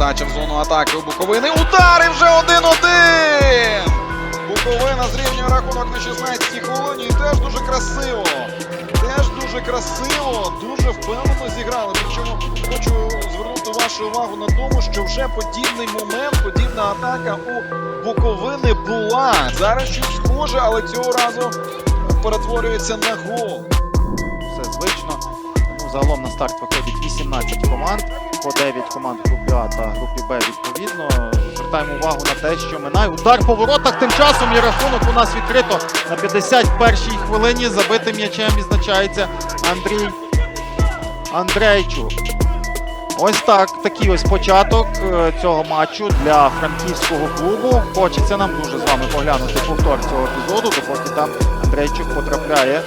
атаки у Буковини. Удар і вже 1-1! Буковина зрівнює рахунок на 16-й хвилині. І теж дуже красиво. Теж дуже красиво, дуже впевнено зіграли. Причому хочу звернути вашу увагу на тому, що вже подібний момент, подібна атака у Буковини була. Зараз щось схоже, але цього разу перетворюється на гол. все звично. Ну, загалом на старт виходить 18 команд, по 9 команд групі А та групі Б відповідно. Звертаємо увагу на те, що минає удар по воротах. Тим часом і рахунок у нас відкрито на 51-й хвилині. Забитим м'ячем відзначається Андрій Андрейчук. Ось так, такий ось початок е, цього матчу для франківського клубу. Хочеться нам дуже з вами поглянути повтор цього епізоду, допоки там Андрейчук потрапляє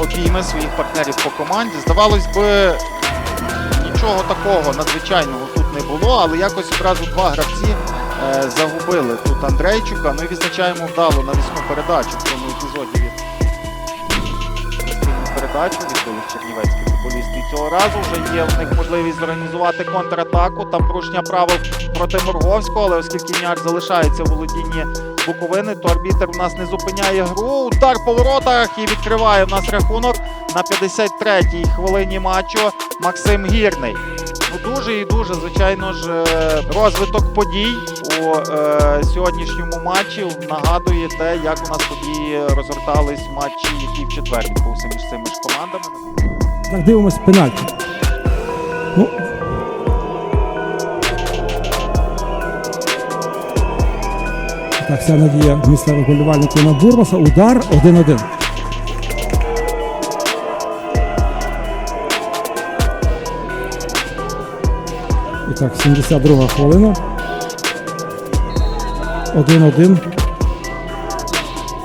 обійми своїх партнерів по команді. Здавалось би, нічого такого надзвичайного тут не було, але якось одразу два гравці е, загубили тут Андрейчука. І відзначаємо вдало навісну передачу в цьому епізоді від передачу відбили чернівецькі футболісти. І цього разу вже є в них можливість зорганізувати контратаку. Там порушення правил проти Морговського, але оскільки м'яч залишається в володінні Буковини, то арбітер у нас не зупиняє гру. Удар по воротах і відкриває в нас рахунок на 53-й хвилині матчу Максим Гірний. Ну, дуже і дуже, звичайно ж, е, розвиток подій у е, сьогоднішньому матчі нагадує те, як у нас події розгортались матчі, який в четвер відбувся між цими ж командами. Так, дивимось пенальті. Ну. Так, вся надія місцевих болівальників на Бурбаса. Удар 1-1. І так, 72 хвилина. 1-1.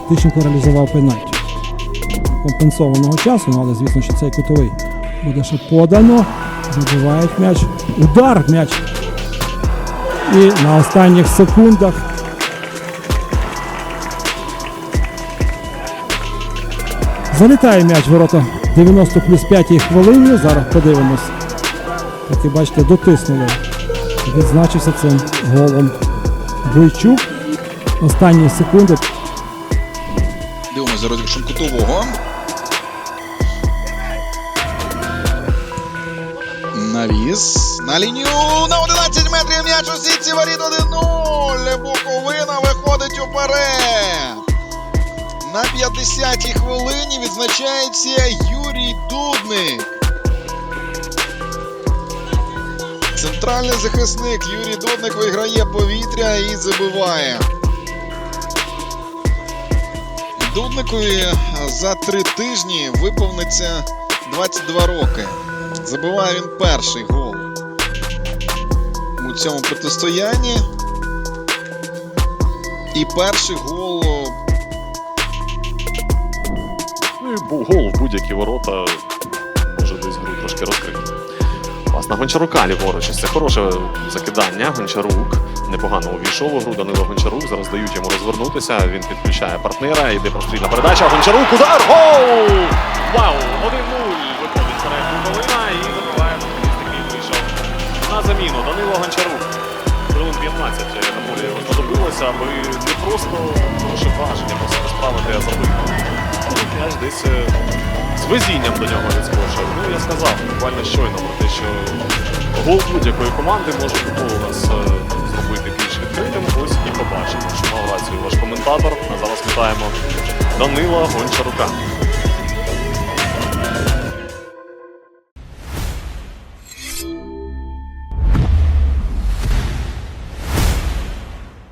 Тищенко реалізував пенальті компенсованого часу, ну, але звісно, що цей кутовий буде ще подано. Забивають м'яч. Удар м'яч. І на останніх секундах. Залітає м'яч ворота 90 плюс 5 хвилині. Зараз подивимось. Як ви бачите, дотиснули. Відзначився цим голом Бойчук. Останні секунди. Дивимося за розіграшем кутового. Навіс. На лінію на 11 метрів м'яч у сітці воріт 1-0. Буковина виходить уперед. На 50-й хвилині відзначається Юрій Дудник. Центральний захисник Юрій Дудник виграє повітря і забиває. Дудникові за три тижні виповниться 22 роки. Забиває він перший гол у цьому протистоянні. І перший гол Ну і бу- гол в будь-які ворота може десь гру трошки розкрити. Власне, Гончарука ліворуч. Це хороше закидання. Гончарук непогано увійшов у гру. Данило Гончарук. Зараз дають йому розвернутися. Він підключає партнера. Йде прострільна передача. Гончарук. Удар! Гол! Вау! 1-0. Виходить вперед Буковина і забиває футболіст, який вийшов на заміну. Данило Гончарук. Хвилин 15 на полі знадобилося, аби не просто хороше враження про себе справити, а забити. М'яч десь з везінням до нього відскочив. Ну, я сказав буквально щойно про те, що гол будь-якої команди може футбол у нас е, зробити більш відкритим. Ось і побачимо, що мав рацію ваш коментатор. А зараз вітаємо Данила Гончарука.